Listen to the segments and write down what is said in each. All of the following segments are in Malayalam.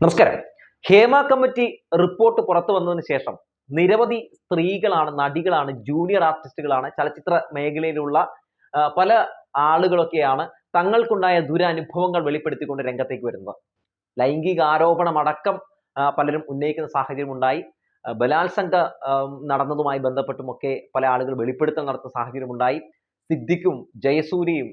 നമസ്കാരം. ഹേമ കമ്മിറ്റി റിപ്പോർട്ട് പുറത്തു വന്നതിന് ശേഷം നിരവധി സ്ത്രീകളാണ് നടികളാണ് ജൂനിയർ ആർട്ടിസ്റ്റുകളാണ് ചലച്ചിത്ര മേഖലയിലുള്ള പല ആളുകളൊക്കെയാണ് തങ്ങൾക്കുണ്ടായ ദുരനുഭവങ്ങൾ വെളിപ്പെടുത്തിക്കൊണ്ട് രംഗത്തേക്ക് വരുന്നത്. ലൈംഗിക ആരോപണമടക്കം പലരും ഉന്നയിക്കുന്ന സാഹചര്യം ഉണ്ടായി. ബലാത്സംഗ നടന്നതുമായി ബന്ധപ്പെട്ടുമൊക്കെ പല ആളുകൾ വെളിപ്പെടുത്തൽ നടത്തുന്ന സാഹചര്യം ഉണ്ടായി. സിദ്ദിഖും ജയസൂര്യയും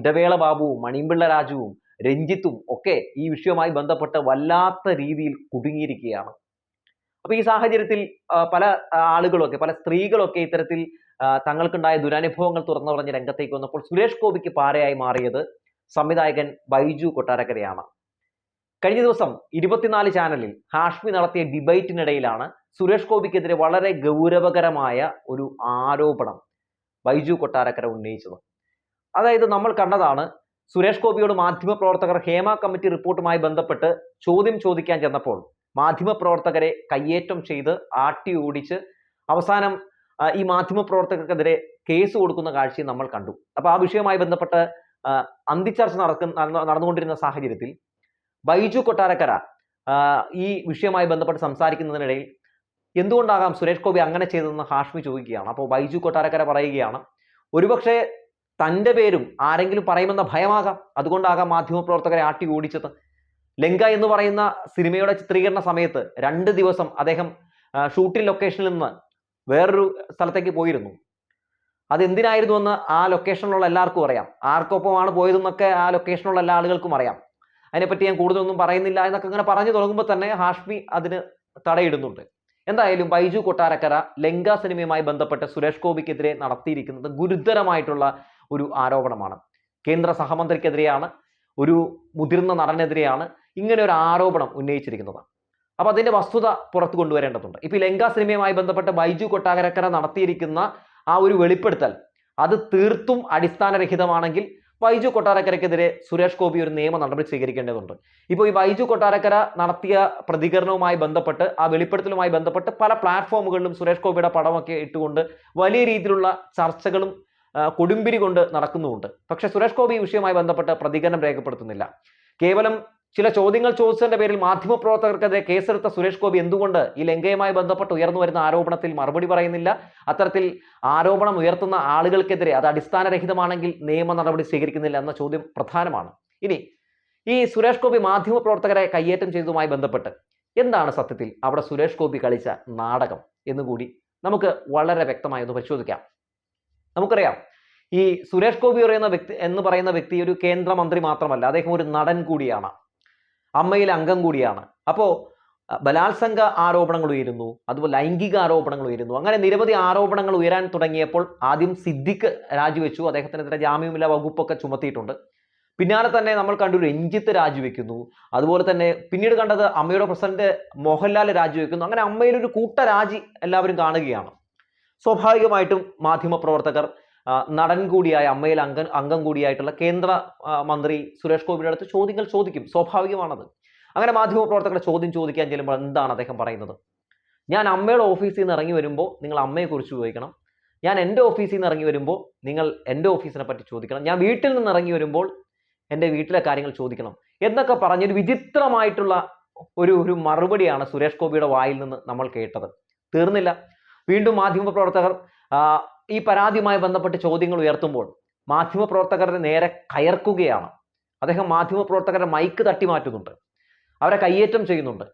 ഇടവേള ബാബുവും മണിമ്പിള്ള രാജുവും രഞ്ജിത്തും ഒക്കെ ഈ വിഷയവുമായി ബന്ധപ്പെട്ട് വല്ലാത്ത രീതിയിൽ കുടുങ്ങിയിരിക്കുകയാണ്. അപ്പൊ ഈ സാഹചര്യത്തിൽ പല ആളുകളൊക്കെ പല സ്ത്രീകളൊക്കെ ഇത്തരത്തിൽ തങ്ങൾക്കുണ്ടായ ദുരനുഭവങ്ങൾ തുറന്നു പറഞ്ഞ് രംഗത്തേക്ക് വന്നപ്പോൾ സുരേഷ് ഗോപിക്ക് പാരയായി മാറിയത് സംവിധായകൻ ബൈജു കൊട്ടാരക്കരയാണ്. കഴിഞ്ഞ ദിവസം ഇരുപത്തിനാല് ചാനലിൽ ഹാഷ്മി നടത്തിയ ഡിബേറ്റിനിടയിലാണ് സുരേഷ് ഗോപിക്കെതിരെ വളരെ ഗൗരവകരമായ ഒരു ആരോപണം ബൈജു കൊട്ടാരക്കര ഉന്നയിച്ചത്. അതായത് നമ്മൾ കണ്ടതാണ് സുരേഷ് ഗോപിയോട് മാധ്യമപ്രവർത്തകർ ഹേമ കമ്മിറ്റി റിപ്പോർട്ടുമായി ബന്ധപ്പെട്ട് ചോദ്യം ചോദിക്കാൻ ചെന്നപ്പോൾ മാധ്യമപ്രവർത്തകരെ കയ്യേറ്റം ചെയ്ത് ആട്ടി ഓടിച്ച് അവസാനം ഈ മാധ്യമപ്രവർത്തകർക്കെതിരെ കേസ് കൊടുക്കുന്ന കാഴ്ചയും നമ്മൾ കണ്ടു. അപ്പോൾ ആ വിഷയവുമായി ബന്ധപ്പെട്ട് അന്തിച്ചർച്ച നടക്കുന്ന നടന്നുകൊണ്ടിരുന്ന സാഹചര്യത്തിൽ ബൈജു കൊട്ടാരക്കര ഈ വിഷയവുമായി ബന്ധപ്പെട്ട് സംസാരിക്കുന്നതിനിടയിൽ എന്തുകൊണ്ടാകാം സുരേഷ് ഗോപി അങ്ങനെ ചെയ്തതെന്ന് ഹാഷ്മി ചോദിക്കുകയാണ്. അപ്പോൾ ബൈജു കൊട്ടാരക്കര പറയുകയാണ് ഒരുപക്ഷെ തന്റെ പേരും ആരെങ്കിലും പറയുമെന്ന ഭയമാകാം. അതുകൊണ്ടാകാം മാധ്യമപ്രവർത്തകരെ ആട്ടി ഓടിച്ചത്. ലങ്ക എന്ന് പറയുന്ന സിനിമയുടെ ചിത്രീകരണ സമയത്ത് രണ്ട് ദിവസം അദ്ദേഹം ഷൂട്ടിംഗ് ലൊക്കേഷനിൽ നിന്ന് വേറൊരു സ്ഥലത്തേക്ക് പോയിരുന്നു. അതെന്തിനായിരുന്നു എന്ന് ആ ലൊക്കേഷനിലുള്ള എല്ലാവർക്കും അറിയാം. ആർക്കൊപ്പമാണ് പോയതെന്നൊക്കെ ആ ലൊക്കേഷനിലുള്ള എല്ലാ ആളുകൾക്കും അറിയാം. അതിനെപ്പറ്റി ഞാൻ കൂടുതലൊന്നും പറയുന്നില്ല എന്നൊക്കെ ഇങ്ങനെ പറഞ്ഞു തുടങ്ങുമ്പോൾ തന്നെ ഹാഷ്മി അതിന് തടയിടുന്നുണ്ട്. എന്തായാലും ബൈജു കൊട്ടാരക്കര ലങ്ക സിനിമയുമായി ബന്ധപ്പെട്ട് സുരേഷ് ഗോപിക്കെതിരെ നടത്തിയിരിക്കുന്നത് ഗുരുതരമായിട്ടുള്ള ഒരു ആരോപണമാണ്. കേന്ദ്ര സഹമന്ത്രിക്കെതിരെയാണ് ഒരു മുതിർന്ന നടനെതിരെയാണ് ഇങ്ങനെ ഒരു ആരോപണം ഉന്നയിച്ചിരിക്കുന്നത്. അപ്പോൾ അതിന്റെ വസ്തുത പുറത്തു കൊണ്ടുവരേണ്ടതുണ്ട്. ഇപ്പോൾ ഈ ലങ്ക സിനിമയുമായി ബന്ധപ്പെട്ട് ബൈജു കൊട്ടാകരക്കര നടത്തിയിരിക്കുന്ന ആ ഒരു വെളിപ്പെടുത്തൽ അത് തീർത്തും അടിസ്ഥാനരഹിതമാണെങ്കിൽ ബൈജു കൊട്ടാരക്കരക്കെതിരെ സുരേഷ് ഗോപി ഒരു നിയമ നടപടി സ്വീകരിക്കേണ്ടതുണ്ട്. ഇപ്പോൾ ഈ ബൈജു കൊട്ടാരക്കര നടത്തിയ പ്രതികരണവുമായി ബന്ധപ്പെട്ട് ആ വെളിപ്പെടുത്തലുമായി ബന്ധപ്പെട്ട് പല പ്ലാറ്റ്ഫോമുകളിലും സുരേഷ് ഗോപിയുടെ പടമൊക്കെ ഇട്ടുകൊണ്ട് വലിയ രീതിയിലുള്ള ചർച്ചകളും കൊടുമ്പിരി കൊണ്ട് നടക്കുന്നുമുണ്ട്. പക്ഷെ സുരേഷ് ഗോപി ഈ വിഷയവുമായി ബന്ധപ്പെട്ട് പ്രതികരണം രേഖപ്പെടുത്തുന്നില്ല. കേവലം ചില ചോദ്യങ്ങൾ ചോദിച്ചതിന്റെ പേരിൽ മാധ്യമപ്രവർത്തകർക്കെതിരെ കേസെടുത്ത സുരേഷ് ഗോപി എന്തുകൊണ്ട് ഈ ലങ്കയുമായി ബന്ധപ്പെട്ട് ഉയർന്നു വരുന്ന ആരോപണത്തിൽ മറുപടി പറയുന്നില്ല? അത്തരത്തിൽ ആരോപണം ഉയർത്തുന്ന ആളുകൾക്കെതിരെ അത് അടിസ്ഥാനരഹിതമാണെങ്കിൽ നിയമ നടപടി സ്വീകരിക്കുന്നില്ല എന്ന ചോദ്യം പ്രധാനമാണ്. ഇനി ഈ സുരേഷ് ഗോപി മാധ്യമപ്രവർത്തകരെ കയ്യേറ്റം ചെയ്തതുമായി ബന്ധപ്പെട്ട് എന്താണ് സത്യത്തിൽ അവിടെ സുരേഷ് ഗോപി കളിച്ച നാടകം എന്നുകൂടി നമുക്ക് വളരെ വ്യക്തമായി ഒന്ന് പരിശോധിക്കാം. നമുക്കറിയാം. ഈ സുരേഷ് ഗോപി പറയുന്ന വ്യക്തി എന്ന് പറയുന്ന വ്യക്തി ഒരു കേന്ദ്രമന്ത്രി മാത്രമല്ല. അദ്ദേഹം ഒരു നടൻ കൂടിയാണ്. അമ്മയിൽ അംഗം കൂടിയാണ്. അപ്പോൾ ബലാത്സംഗ ആരോപണങ്ങൾ ഉയരുന്നു. അതുപോലെ ലൈംഗിക ആരോപണങ്ങൾ ഉയരുന്നു. അങ്ങനെ നിരവധി ആരോപണങ്ങൾ ഉയരാൻ തുടങ്ങിയപ്പോൾ ആദ്യം സിദ്ദിഖ് രാജിവെച്ചു. അദ്ദേഹത്തിനെതിരെ ജാമ്യമില്ല വകുപ്പൊക്കെ ചുമത്തിയിട്ടുണ്ട്. പിന്നാലെ തന്നെ നമ്മൾ കണ്ടു രഞ്ജിത്ത് രാജിവെക്കുന്നു. അതുപോലെ തന്നെ പിന്നീട് കണ്ടത് അമ്മയുടെ പ്രസിഡന്റ് മോഹൻലാൽ രാജിവെക്കുന്നു. അങ്ങനെ അമ്മയിൽ ഒരു കൂട്ട രാജി എല്ലാവരും കാണുകയാണ്. സ്വാഭാവികമായിട്ടും മാധ്യമപ്രവർത്തകർ നടൻ കൂടിയായ അമ്മയിൽ അംഗം അംഗം കൂടിയായിട്ടുള്ള കേന്ദ്ര മന്ത്രി സുരേഷ് ഗോപിയുടെ അടുത്ത് ചോദ്യങ്ങൾ ചോദിക്കും. സ്വാഭാവികമാണത്. അങ്ങനെ മാധ്യമപ്രവർത്തകരുടെ ചോദ്യം ചോദിക്കാൻ ചെല്ലുമ്പോൾ എന്താണ് അദ്ദേഹം പറയുന്നത്? ഞാൻ അമ്മയുടെ ഓഫീസിൽ നിന്ന് ഇറങ്ങി വരുമ്പോൾ നിങ്ങൾ അമ്മയെക്കുറിച്ച് ചോദിക്കണം. ഞാൻ എന്റെ ഓഫീസിൽ നിന്ന് ഇറങ്ങി വരുമ്പോൾ നിങ്ങൾ എന്റെ ഓഫീസിനെ പറ്റി ചോദിക്കണം. ഞാൻ വീട്ടിൽ നിന്ന് ഇറങ്ങി വരുമ്പോൾ എന്റെ വീട്ടിലെ കാര്യങ്ങൾ ചോദിക്കണം. എന്നൊക്കെ പറഞ്ഞൊരു വിചിത്രമായിട്ടുള്ള ഒരു ഒരു മറുപടിയാണ് സുരേഷ് ഗോപിയുടെ വായിൽ നിന്ന് നമ്മൾ കേട്ടത്. തീർന്നില്ല. വീണ്ടും മാധ്യമപ്രവർത്തകർ ഈ പരാതിയുമായി ബന്ധപ്പെട്ട് ചോദ്യങ്ങൾ ഉയർത്തുമ്പോൾ മാധ്യമപ്രവർത്തകരുടെ നേരെ കയർക്കുകയാണ്. അദ്ദേഹം മാധ്യമപ്രവർത്തകരുടെ മൈക്ക് തട്ടി മാറ്റുന്നുണ്ട്. അവരെ കയ്യേറ്റം ചെയ്യുന്നുണ്ട്.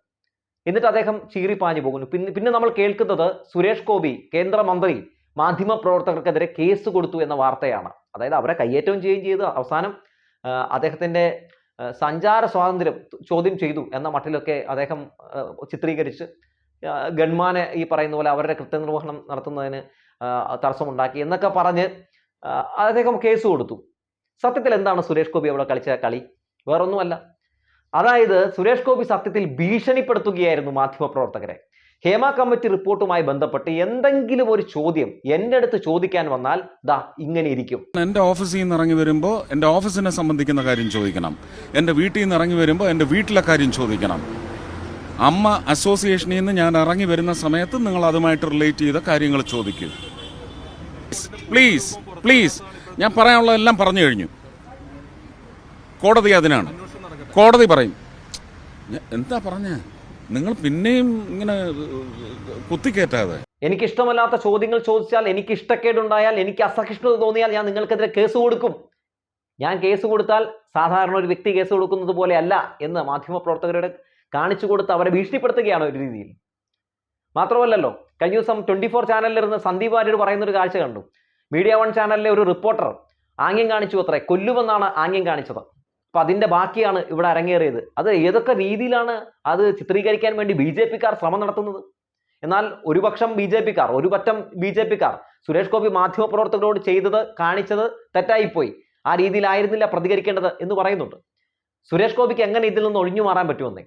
എന്നിട്ട് അദ്ദേഹം ചീറിപ്പാഞ്ഞു പോകുന്നു. പിന്നെ പിന്നെ നമ്മൾ കേൾക്കുന്നത് സുരേഷ് ഗോപി കേന്ദ്രമന്ത്രി മാധ്യമപ്രവർത്തകർക്കെതിരെ കേസ് കൊടുത്തു എന്ന വാർത്തയാണ്. അതായത് അവരെ കയ്യേറ്റം ചെയ്യുകയും ചെയ്ത്. അവസാനം അദ്ദേഹത്തിന്റെ സഞ്ചാര സ്വാതന്ത്ര്യം ചോദ്യം ചെയ്തു എന്ന മട്ടിലൊക്കെ അദ്ദേഹം ചിത്രീകരിച്ച് ഗൺമാനെ ഈ പറയുന്ന പോലെ അവരുടെ കൃത്യനിർവഹണം നടത്തുന്നതിന് തടസ്സമുണ്ടാക്കി എന്നൊക്കെ പറഞ്ഞ് അദ്ദേഹം കേസ് കൊടുത്തു. സത്യത്തിൽ എന്താണ് സുരേഷ് ഗോപി അവിടെ കളിച്ച കളി? വേറൊന്നുമല്ല. അതായത് സുരേഷ് ഗോപി സത്യത്തിൽ ഭീഷണിപ്പെടുത്തുകയായിരുന്നു മാധ്യമപ്രവർത്തകരെ. ഹേമ കമ്മിറ്റി റിപ്പോർട്ടുമായി ബന്ധപ്പെട്ട് എന്തെങ്കിലും ഒരു ചോദ്യം എന്റെ അടുത്ത് ചോദിക്കാൻ വന്നാൽ ദാ ഇങ്ങനെ ഇരിക്കും. എന്റെ ഓഫീസിൽ നിന്ന് ഇറങ്ങി വരുമ്പോൾ എന്റെ ഓഫീസിനെ സംബന്ധിക്കുന്ന കാര്യം ചോദിക്കണം. എന്റെ വീട്ടിൽ നിന്ന് ഇറങ്ങി വരുമ്പോൾ എന്റെ വീട്ടിലെ കാര്യം ചോദിക്കണം. അമ്മ അസോസിയേഷനിൽ നിന്ന് ഞാൻ ഇറങ്ങി വരുന്ന സമയത്ത് നിങ്ങൾ അതുമായിട്ട് റിലേറ്റ് ചെയ്ത കാര്യങ്ങൾ ചോദിക്കൂ. പ്ലീസ് പ്ലീസ് ഞാൻ പറയാനുള്ളതെല്ലാം പറഞ്ഞു കഴിഞ്ഞു. കോടതി അതിനാണ്. കോടതി പറയും. എന്താ പറഞ്ഞ? നിങ്ങൾ പിന്നെയും ഇങ്ങനെ കുത്തിക്കേറ്റാതെ. എനിക്കിഷ്ടമല്ലാത്ത ചോദ്യങ്ങൾ ചോദിച്ചാൽ എനിക്ക് ഇഷ്ടക്കേടുണ്ടായാൽ എനിക്ക് അസഹിഷ്ണുത തോന്നിയാൽ ഞാൻ നിങ്ങൾക്കെതിരെ കേസ് കൊടുക്കും. ഞാൻ കേസ് കൊടുത്താൽ സാധാരണ ഒരു വ്യക്തി കേസ് കൊടുക്കുന്നത് പോലെയല്ല എന്ന് മാധ്യമപ്രവർത്തകരുടെ കാണിച്ചു കൊടുത്ത് അവരെ ഭീഷണിപ്പെടുത്തുകയാണ് ഒരു രീതിയിൽ. മാത്രമല്ലല്ലോ കഴിഞ്ഞ ദിവസം ട്വന്റി ഫോർ ചാനലിലിരുന്ന് സന്ദീപ് വാര്യർ പറയുന്ന ഒരു കാഴ്ച കണ്ടു. മീഡിയ വൺ ചാനലിലെ ഒരു റിപ്പോർട്ടർ ആംഗ്യം കാണിച്ചു അത്രേ കൊല്ലുമെന്നാണ് ആംഗ്യം കാണിച്ചത്. അപ്പൊ അതിന്റെ ബാക്കിയാണ് ഇവിടെ അരങ്ങേറിയത്. അത് ഏതൊക്കെ രീതിയിലാണ് അത് ചിത്രീകരിക്കാൻ വേണ്ടി ബി ജെ പിക്കാർ ശ്രമം നടത്തുന്നത്? എന്നാൽ ഒരുപക്ഷം ബി ജെ പിക്കാർ ഒരു പറ്റം ബി ജെ പിക്കാർ സുരേഷ് ഗോപി മാധ്യമപ്രവർത്തകരോട് ചെയ്തത് കാണിച്ചത് തെറ്റായിപ്പോയി. ആ രീതിയിലായിരുന്നില്ല പ്രതികരിക്കേണ്ടത് എന്ന് പറയുന്നുണ്ട്. സുരേഷ് ഗോപിക്ക് എങ്ങനെ ഇതിൽ നിന്ന് ഒഴിഞ്ഞു മാറാൻ പറ്റുമെന്നേ?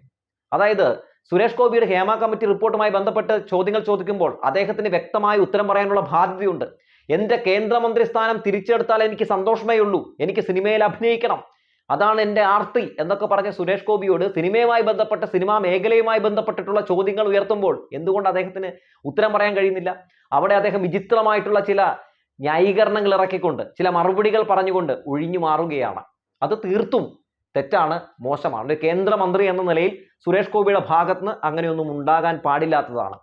അതായത് സുരേഷ് ഗോപിയുടെ ഹേമ കമ്മിറ്റി റിപ്പോർട്ടുമായി ബന്ധപ്പെട്ട് ചോദ്യങ്ങൾ ചോദിക്കുമ്പോൾ അദ്ദേഹത്തിന് വ്യക്തമായ ഉത്തരം പറയാനുള്ള ബാധ്യതയുണ്ട്. എന്റെ കേന്ദ്രമന്ത്രി സ്ഥാനം തിരിച്ചെടുത്താൽ എനിക്ക് സന്തോഷമേ ഉള്ളൂ. എനിക്ക് സിനിമയിൽ അഭിനയിക്കണം. അതാണ് എന്റെ ആർത്തി എന്നൊക്കെ പറഞ്ഞ സുരേഷ് ഗോപിയോട് സിനിമയുമായി ബന്ധപ്പെട്ട സിനിമാ മേഖലയുമായി ബന്ധപ്പെട്ടിട്ടുള്ള ചോദ്യങ്ങൾ ഉയർത്തുമ്പോൾ എന്തുകൊണ്ട് അദ്ദേഹത്തിന് ഉത്തരം പറയാൻ കഴിയുന്നില്ല? അവിടെ അദ്ദേഹം വിചിത്രമായിട്ടുള്ള ചില ന്യായീകരണങ്ങൾ ഇറക്കിക്കൊണ്ട് ചില മറുപടികൾ പറഞ്ഞുകൊണ്ട് ഒഴിഞ്ഞു മാറുകയാണ്. അത് തീർത്തും തെറ്റാണ് മോശമാണ്. ഒരു കേന്ദ്രമന്ത്രി എന്ന നിലയിൽ സുരേഷ് ഗോപിയുടെ ഭാഗത്തുനിന്ന് അങ്ങനെയൊന്നും ഉണ്ടാകാൻ പാടില്ലാത്തതാണ്.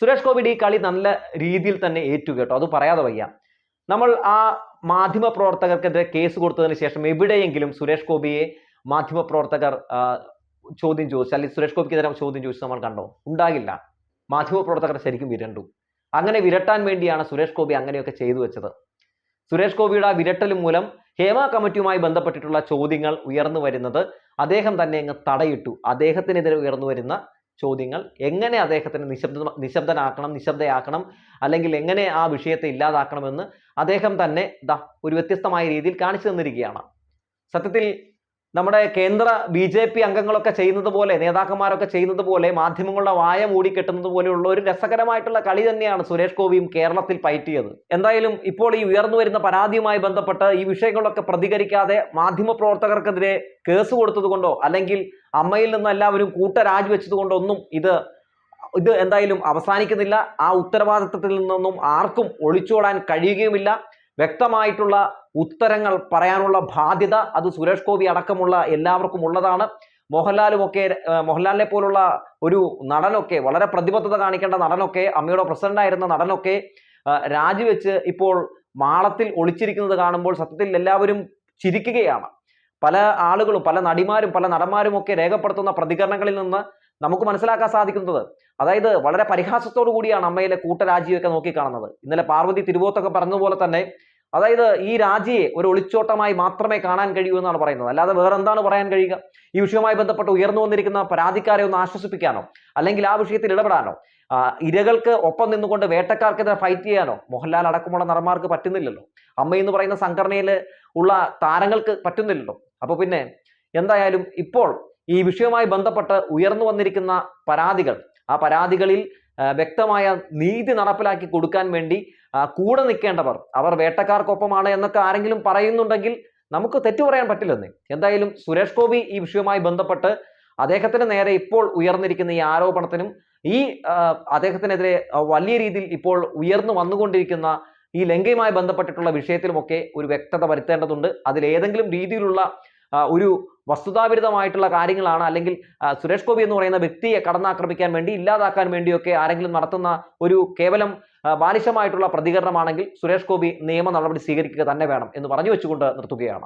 സുരേഷ് ഗോപിയുടെ ഈ കളി നല്ല രീതിയിൽ തന്നെ ഏറ്റു കേട്ടോ. അത് പറയാതെ വയ്യ. നമ്മൾ ആ മാധ്യമ പ്രവർത്തകർക്കെതിരെ കേസ് കൊടുത്തതിന് ശേഷം എവിടെയെങ്കിലും സുരേഷ് ഗോപിയെ മാധ്യമ പ്രവർത്തകർ ചോദ്യം ചോദിച്ചു അല്ലെങ്കിൽ സുരേഷ് ഗോപിക്കെതിരെ ചോദ്യം ചോദിച്ചു നമ്മൾ കണ്ടോ? ഉണ്ടാകില്ല. മാധ്യമ പ്രവർത്തകർ ശരിക്കും വിരണ്ടു. അങ്ങനെ വിരട്ടാൻ വേണ്ടിയാണ് സുരേഷ് ഗോപി അങ്ങനെയൊക്കെ ചെയ്തു വെച്ചത്. സുരേഷ് ഗോപിയുടെ ആ വിരട്ടൽ മൂലം ഹേമ കമ്മിറ്റിയുമായി ബന്ധപ്പെട്ടിട്ടുള്ള ചോദ്യങ്ങൾ ഉയർന്നു വരുന്നത് അദ്ദേഹം തന്നെ അങ്ങ് തടയിട്ടു. അദ്ദേഹത്തിനെതിരെ ഉയർന്നു വരുന്ന ചോദ്യങ്ങൾ എങ്ങനെ അദ്ദേഹത്തിന് നിശബ്ദ നിശബ്ദനാക്കണം നിശബ്ദയാക്കണം അല്ലെങ്കിൽ എങ്ങനെ ആ വിഷയത്തെ ഇല്ലാതാക്കണമെന്ന് അദ്ദേഹം തന്നെ ദാ ഒരു വ്യത്യസ്തമായ രീതിയിൽ കാണിച്ചു തന്നിരിക്കുകയാണ്. സത്യത്തിൽ നമ്മുടെ കേന്ദ്ര ബി ജെ പി അംഗങ്ങളൊക്കെ ചെയ്യുന്നത് പോലെ നേതാക്കന്മാരൊക്കെ ചെയ്യുന്നത് പോലെ മാധ്യമങ്ങളുടെ വായ മൂടിക്കെട്ടുന്നത് പോലെയുള്ള ഒരു രസകരമായിട്ടുള്ള കളി തന്നെയാണ് സുരേഷ് ഗോപിയും കേരളത്തിൽ പയറ്റിയത്. എന്തായാലും ഇപ്പോൾ ഈ ഉയർന്നു വരുന്ന പരാതിയുമായി ബന്ധപ്പെട്ട് ഈ വിഷയങ്ങളൊക്കെ പ്രതികരിക്കാതെ മാധ്യമ പ്രവർത്തകർക്കെതിരെ കേസ് കൊടുത്തതുകൊണ്ടോ അല്ലെങ്കിൽ അമ്മയിൽ നിന്ന് എല്ലാവരും കൂട്ട രാജിവെച്ചത് കൊണ്ടോ ഒന്നും ഇത് ഇത് എന്തായാലും അവസാനിക്കുന്നില്ല. ആ ഉത്തരവാദിത്തത്തിൽ നിന്നൊന്നും ആർക്കും ഒളിച്ചോടാൻ കഴിയുകയുമില്ല. വ്യക്തമായിട്ടുള്ള ഉത്തരങ്ങൾ പറയാനുള്ള ബാധ്യത അത് സുരേഷ് ഗോപി അടക്കമുള്ള എല്ലാവർക്കും ഉള്ളതാണ്. മോഹൻലാലും ഒക്കെ ഏഹ്, മോഹൻലാലിനെ പോലുള്ള ഒരു നടനൊക്കെ വളരെ പ്രതിബദ്ധത കാണിക്കേണ്ട നടനൊക്കെ അമ്മയുടെ പ്രസിഡന്റായിരുന്ന നടനൊക്കെ രാജിവെച്ച് ഇപ്പോൾ മാളത്തിൽ ഒളിച്ചിരിക്കുന്നത് കാണുമ്പോൾ സത്യത്തിൽ എല്ലാവരും ചിരിക്കുകയാണ്. പല ആളുകളും പല നടിമാരും പല നടന്മാരും ഒക്കെ രേഖപ്പെടുത്തുന്ന പ്രതികരണങ്ങളിൽ നിന്ന് നമുക്ക് മനസ്സിലാക്കാൻ സാധിക്കുന്നത്. അതായത് വളരെ പരിഹാസത്തോടു കൂടിയാണ് അമ്മയിലെ കൂട്ടരാജിയൊക്കെ നോക്കിക്കാണുന്നത്. ഇന്നലെ പാർവതി തിരുവോത്തൊക്കെ പറഞ്ഞതുപോലെ തന്നെ അതായത് ഈ രാജിയെ ഒരു ഒളിച്ചോട്ടമായി മാത്രമേ കാണാൻ കഴിയൂ എന്നാണ് പറയുന്നത്. അല്ലാതെ വേറെ എന്താണ് പറയാൻ കഴിയുക? ഈ വിഷയവുമായി ബന്ധപ്പെട്ട് ഉയർന്നു വന്നിരിക്കുന്ന പരാതിക്കാരെ ഒന്ന് ആശ്വസിപ്പിക്കാനോ അല്ലെങ്കിൽ ആ വിഷയത്തിൽ ഇടപെടാനോ ഇരകൾക്ക് ഒപ്പം നിന്നുകൊണ്ട് വേട്ടക്കാർക്കെതിരെ ഫൈറ്റ് ചെയ്യാനോ മോഹൻലാൽ അടക്കമുള്ള നടന്മാർക്ക് പറ്റുന്നില്ലല്ലോ. അമ്മ എന്ന് പറയുന്ന സംഘടനയിൽ ഉള്ള താരങ്ങൾക്ക് പറ്റുന്നില്ലല്ലോ. അപ്പോൾ പിന്നെ എന്തായാലും ഇപ്പോൾ ഈ വിഷയവുമായി ബന്ധപ്പെട്ട് ഉയർന്നു വന്നിരിക്കുന്ന പരാതികൾ ആ പരാതികളിൽ വ്യക്തമായ നീതി നടപ്പിലാക്കി കൊടുക്കാൻ വേണ്ടി കൂടെ നിൽക്കേണ്ടവർ അവർ വേട്ടക്കാർക്കൊപ്പമാണ് എന്നൊക്കെ ആരെങ്കിലും പറയുന്നുണ്ടെങ്കിൽ നമുക്ക് തെറ്റു പറയാൻ പറ്റില്ലെന്ന്. എന്തായാലും സുരേഷ് ഗോപി ഈ വിഷയവുമായി ബന്ധപ്പെട്ട് അദ്ദേഹത്തിന് നേരെ ഇപ്പോൾ ഉയർന്നിരിക്കുന്ന ഈ ആരോപണത്തിനും ഈ അദ്ദേഹത്തിനെതിരെ വലിയ രീതിയിൽ ഇപ്പോൾ ഉയർന്നു വന്നുകൊണ്ടിരിക്കുന്ന ഈ ലങ്കയുമായി ബന്ധപ്പെട്ടിട്ടുള്ള വിഷയത്തിലുമൊക്കെ ഒരു വ്യക്തത വരുത്തേണ്ടതുണ്ട്. അതിലേതെങ്കിലും രീതിയിലുള്ള ഒരു വസ്തുതാവിരുദ്ധമായിട്ടുള്ള കാര്യങ്ങളാണ്. അല്ലെങ്കിൽ സുരേഷ് ഗോപി എന്ന് പറയുന്ന വ്യക്തിയെ കടന്നാക്രമിക്കാൻ വേണ്ടി ഇല്ലാതാക്കാൻ വേണ്ടിയൊക്കെ ആരെങ്കിലും നടത്തുന്ന ഒരു കേവലം ബാലിശമായിട്ടുള്ള പ്രതികരണമാണെങ്കിൽ സുരേഷ് ഗോപി നിയമ നടപടി സ്വീകരിക്കുക തന്നെ വേണം എന്ന് പറഞ്ഞു വെച്ചുകൊണ്ട് നിർത്തുകയാണ്.